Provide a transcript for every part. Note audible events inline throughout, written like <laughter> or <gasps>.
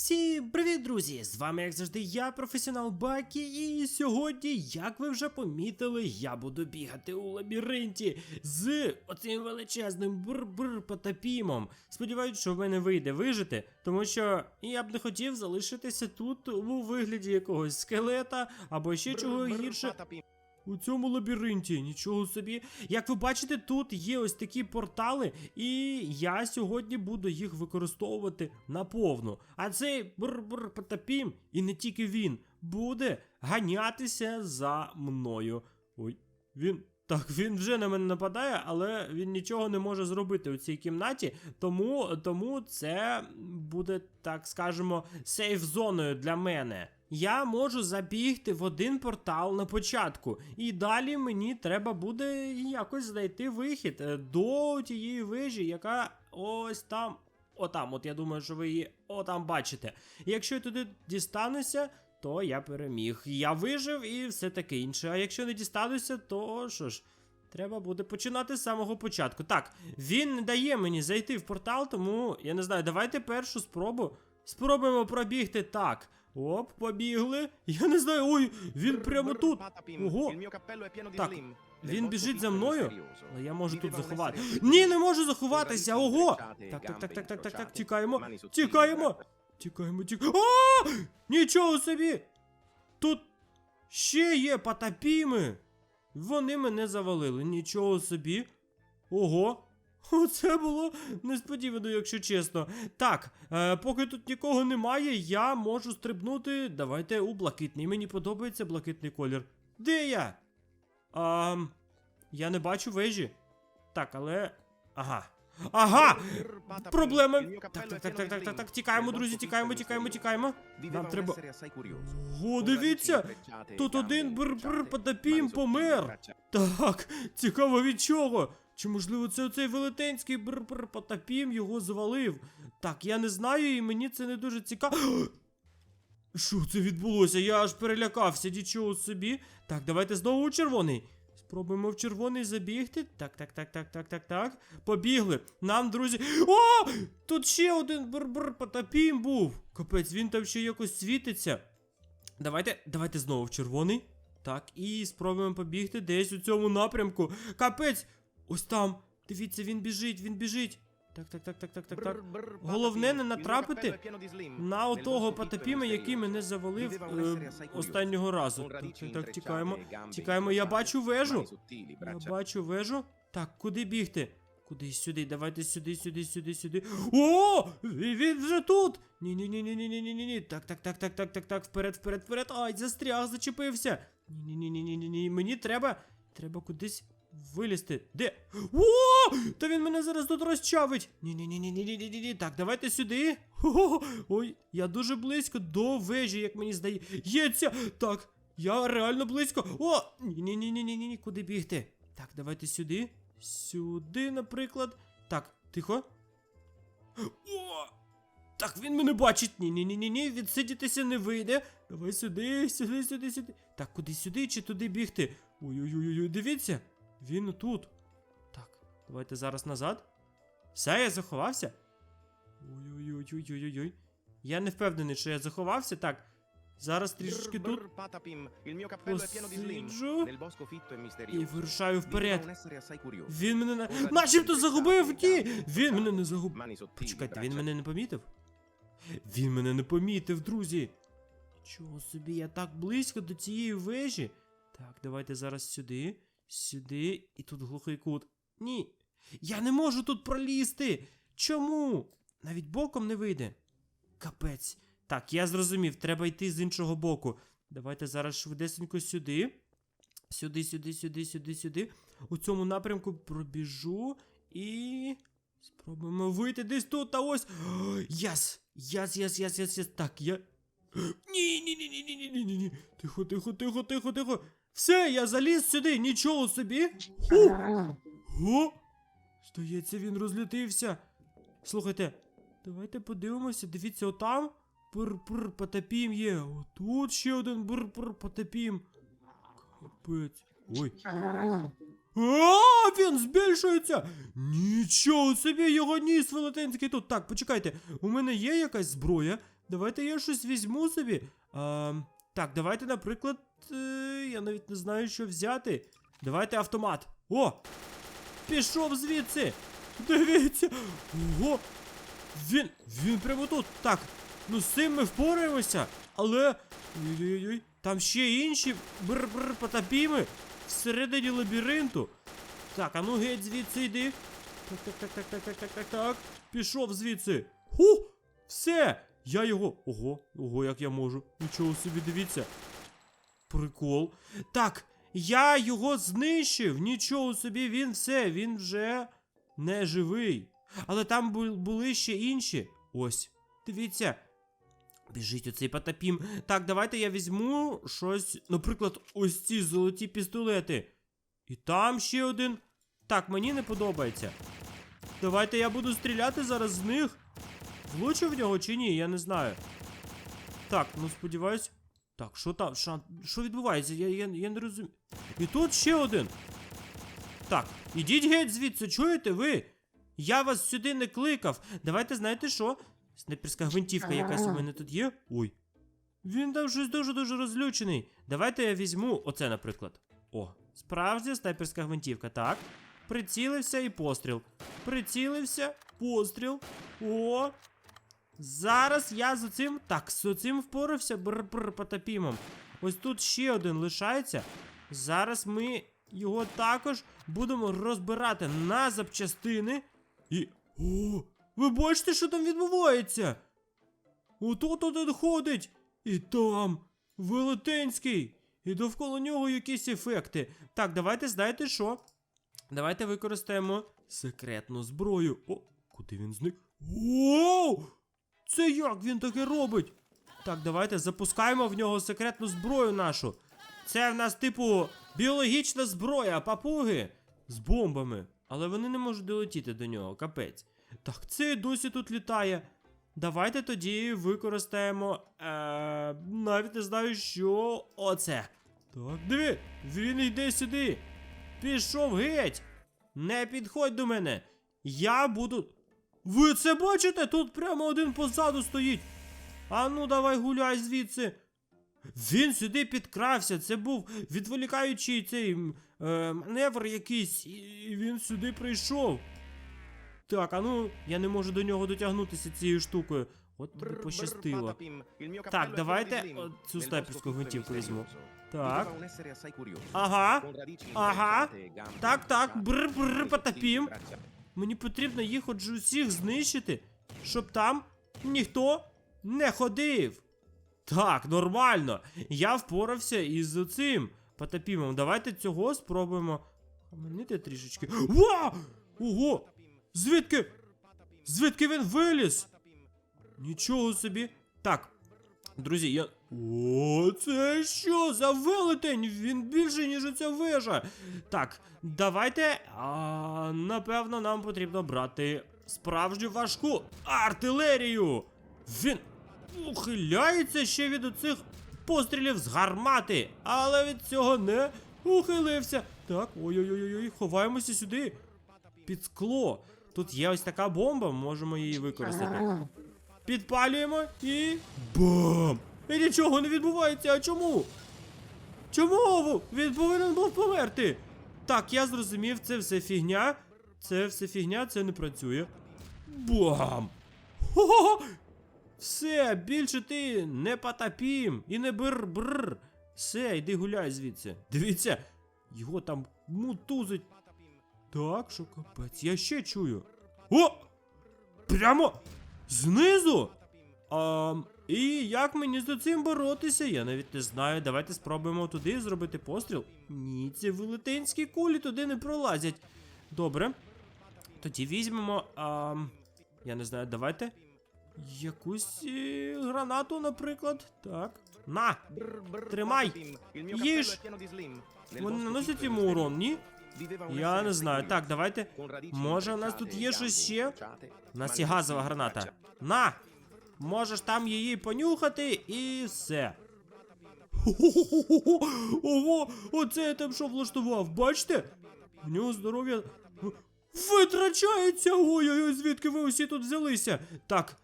Всім привіт, друзі! З вами, як завжди, я, професіонал Бакі, і сьогодні, як ви вже помітили, я буду бігати у лабіринті з оцим величезним бр-бр потапімом. Сподіваюсь, що в мене вийде вижити, тому що я б не хотів залишитися тут у вигляді якогось скелета або ще чого гірше. У цьому лабіринті, нічого собі. Як ви бачите, тут є ось такі портали, і я сьогодні буду їх використовувати наповну. А цей бр-бр потапім, і не тільки він, буде ганятися за мною. Ой, він. Так, він вже на мене нападає, але він нічого не може зробити у цій кімнаті, тому, тому це буде, так скажемо, сейф-зоною для мене. Я можу забігти в один портал на початку, і далі мені треба буде якось знайти вихід е, до тієї вежі, яка ось там. Отам, от я думаю, що ви її отам бачите. Якщо я туди дістануся, то я переміг. Я вижив і все таке інше. А якщо не дістануся, то що ж, треба буде починати з самого початку. Так, він не дає мені зайти в портал, тому я не знаю, давайте першу спробу. Спробуємо пробігти так. Оп, побігли. Я не знаю, ой, він прямо тут. Ого. Так, він біжить за мною, але я можу тут заховати. Ні, не можу заховатися. Ого! Так, так, так, так, так, так, так, тікаємо. Тікаємо. Тікаємо, тікаємо. О! Нічого собі! Тут ще є потапіми. Вони мене завалили. Нічого собі. Ого. Оце було несподівано, якщо чесно. Так, е, поки тут нікого немає, я можу стрибнути. Давайте у блакитний. Мені подобається блакитний колір. Де я? А, я не бачу вежі. Так, але. Ага. Ага! Проблема. Так, так, так, так, так, так, так. Тікаємо, друзі, тікаємо, тікаємо, тікаємо. Нам треба. О, дивіться! Тут один бр-бр потапім помер. Так, цікаво від чого. Чи можливо це оцей велетенський бр-бр потапім його звалив? Так, я не знаю, і мені це не дуже цікаво. <gasps> Що це відбулося? Я аж перелякався, нічого собі. Так, давайте знову у червоний. Спробуємо в червоний забігти. Так, так, так, так, так, так, так. Побігли. Нам, друзі. О! Тут ще один бр-бр потапім був. Капець, він там ще якось світиться. Давайте, давайте знову в червоний. Так, і спробуємо побігти десь у цьому напрямку. Капець! Ось там. Дивіться, він біжить, він біжить. Так, так, так, так, так, так, так. Головне не натрапити на отого патапіма, який мене завалив е, останнього разу. Так, так, так, тікаємо. Тікаємо, я бачу вежу. Я бачу вежу. Так, куди бігти? Куди сюди? Давайте сюди, сюди, сюди, сюди. О! Він вже тут! Ні-ні-ні-ні-ні-ні-ні-ні. Так, так, так, так, так, так, так, вперед, вперед, вперед. Ай, застряг, зачепився. Ні-ні-ні-ні-ні-ні. Мені треба. Треба кудись вилізти. Де? О! Та він мене зараз тут розчавить. Ні-ні-ні-ні-ні-ні-ні. Так, давайте сюди. Хо-хо. Ой, я дуже близько до вежі, як мені здається. Так, я реально близько. О! Ні-ні-ні-ні-ні-ні. Куди бігти? Так, давайте сюди. Сюди, наприклад. Так, тихо. О! Так, він мене бачить. Ні-ні-ні, ні відсидітися не вийде. Давай сюди, сюди, сюди, сюди. Так, куди сюди чи туди бігти? Ой-ой-ой, дивіться. Він тут. Так, давайте зараз назад. Все, я заховався. Ой-ой-ой-ой-ой-ой. Я не впевнений, що я заховався. Так. Зараз трішечки тут посиджу і вирушаю вперед. Він мене на... начебто загубив! Ні! Він мене не загубив. Почекайте, він мене не помітив? Він мене не помітив, друзі. Чого собі, я так близько до цієї вежі. Так, давайте зараз сюди, Сюди і тут глухий кут. Ні. Я не можу тут пролізти. Чому? Навіть боком не вийде. Капець. Так, я зрозумів, треба йти з іншого боку. Давайте зараз швидесенько сюди. Сюди, сюди, сюди, сюди, сюди. У цьому напрямку пробіжу і. Спробуємо вийти десь тут, та ось. Яс! Яс, яс, яс, яс, яс. Так, я. <gasps> Ні, ні, ні, ні, ні, ні, ні, ні. Тихо, тихо, тихо, тихо, тихо. Все, я заліз сюди, нічого собі. Фу. О! Здається, він розлютився. Слухайте, давайте подивимося, дивіться, отам пур-пур потапім є. Отут ще один бур-пур потапім. Капець. Ой. А, він збільшується! Нічого собі, його ніс велетенський тут. Так, почекайте, у мене є якась зброя. Давайте я щось візьму собі. А, так, давайте, наприклад, е, я навіть не знаю, що взяти. Давайте автомат. О! Пішов звідси! Дивіться! Ого! Він. Він прямо тут. Так, ну з цим ми впораємося, але. Ой-ой-ой, там ще інші бр-бр потапіми всередині лабіринту. Так, а ну геть звідси йди. Так, так, так, так, так, так, так, так. Пішов звідси. Ху! Все! Я його. Ого, ого, як я можу. Нічого собі дивіться. Прикол. Так, я його знищив. Нічого собі, він все, він вже не живий. Але там були ще інші. Ось. Дивіться. Біжить оцей потапім. Так, давайте я візьму щось. Наприклад, ось ці золоті пістолети. І там ще один. Так, мені не подобається. Давайте я буду стріляти зараз з них. Влучу в нього чи ні, я не знаю. Так, ну сподіваюсь. Так, що там? Що, що відбувається? Я, я, я не розумію. І тут ще один. Так, ідіть геть звідси, чуєте ви? Я вас сюди не кликав. Давайте знаєте що? Снайперська гвинтівка якась у мене тут є. Ой. Він там щось дуже-дуже розлючений. Давайте я візьму оце, наприклад. О, справжня снайперська гвинтівка, так. Прицілився і постріл. Прицілився, постріл. О. Зараз я з цим. Так, з цим впорався бр-бр потопімом. Ось тут ще один лишається. Зараз ми його також будемо розбирати на запчастини. І. О! Ви бачите, що там відбувається? Отут один ходить. І там Велетенський. І довкола нього якісь ефекти. Так, давайте знаєте що? Давайте використаємо секретну зброю. О, куди він зник? Воу! Це як він таке робить? Так, давайте запускаємо в нього секретну зброю нашу. Це в нас, типу, біологічна зброя, папуги з бомбами. Але вони не можуть долетіти до нього, капець. Так, це досі тут літає. Давайте тоді використаємо. Е, навіть не знаю, що. Оце. Так, диви, він йде сюди. Пішов геть. Не підходь до мене. Я буду. Ви це бачите? Тут прямо один позаду стоїть. А ну давай гуляй звідси. Він сюди підкрався. Це був відволікаючий цей е, маневр якийсь, і він сюди прийшов. Так, а ну, я не можу до нього дотягнутися цією штукою. От тобі пощастило. Так, давайте цю снайперську гвинтівку візьму. Так. Так. Ага. Ага. Так, так, бр-бр, потопім. Мені потрібно їх отже усіх знищити, щоб там ніхто не ходив. Так, нормально. Я впорався із цим потопімом. Давайте цього спробуємо. Хаманити трішечки. Ва! Ого! Звідки? Звідки він виліз? Нічого собі. Так. Друзі, я. О, це що за велетень? Він більше, ніж оця вежа. Так, давайте. А, напевно, нам потрібно брати справжню важку артилерію. Він ухиляється ще від оцих пострілів з гармати, але від цього не ухилився. Так, ой-ой-ой, ховаємося сюди. Під скло. Тут є ось така бомба, можемо її використати. Підпалюємо і. Бам! І нічого не відбувається, а чому? Чому? Він повинен був померти. Так, я зрозумів, це все фігня. Це все фігня, це не працює. Бам! Хо-хо-хо! Все, більше ти не потопім і не бр-бр. Все, йди гуляй звідси. Дивіться, його там мутузить. Так, що капець, я ще чую. О! Прямо знизу. А, і як мені з цим боротися? Я навіть не знаю. Давайте спробуємо туди зробити постріл. Ні, ці велетенські кулі туди не пролазять. Добре. Тоді візьмемо. А, я не знаю, давайте. Якусь е, гранату, наприклад. Так. На! Тримай! Їж! Вони наносять йому урон, ні? Я не знаю. Так, давайте. Може, у нас тут є щось ще? У нас є газова граната. На! Можеш там її понюхати і все. Ого! Оце я там що влаштував, бачите? В нього здоров'я витрачається! Ой-ой-ой, звідки ви усі тут взялися? Так,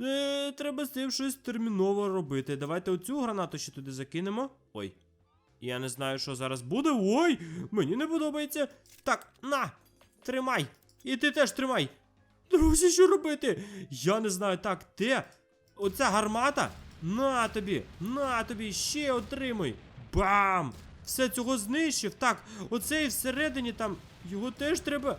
Е, треба з цим щось терміново робити. Давайте оцю гранату ще туди закинемо. Ой. Я не знаю, що зараз буде. Ой! Мені не подобається. Так, на! Тримай! І ти теж тримай! Друзі, що робити? Я не знаю. Так, де? Оця гармата? На тобі! На тобі! Ще отримуй! Бам! Все цього знищив. Так, оцей всередині там. Його теж треба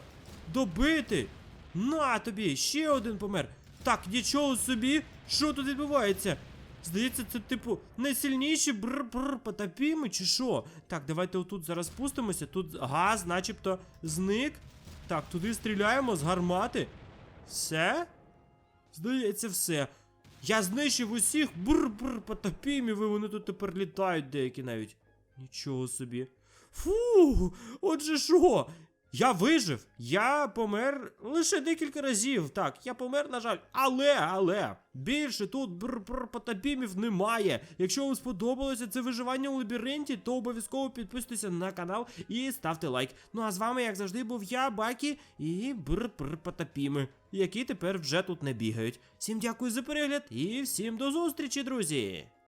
добити. На тобі! Ще один помер. Так, нічого собі. Що тут відбувається? Здається, це типу найсильніші бр-бр потопіми, чи що? Так, давайте отут зараз спустимося. Тут газ, начебто, зник. Так, туди стріляємо з гармати. Все? Здається, все. Я знищив усіх бр-бр потопімів, і вони тут тепер літають деякі навіть. Нічого собі. Фу, отже що? Я вижив, я помер лише декілька разів. Так, я помер, на жаль. Але, але, більше тут бр-бр потопімів немає. Якщо вам сподобалося це виживання у лабіринті, то обов'язково підписуйтесь на канал і ставте лайк. Ну а з вами, як завжди, був я, Бакі, і бр-бр потопіми, які тепер вже тут не бігають. Всім дякую за перегляд і всім до зустрічі, друзі!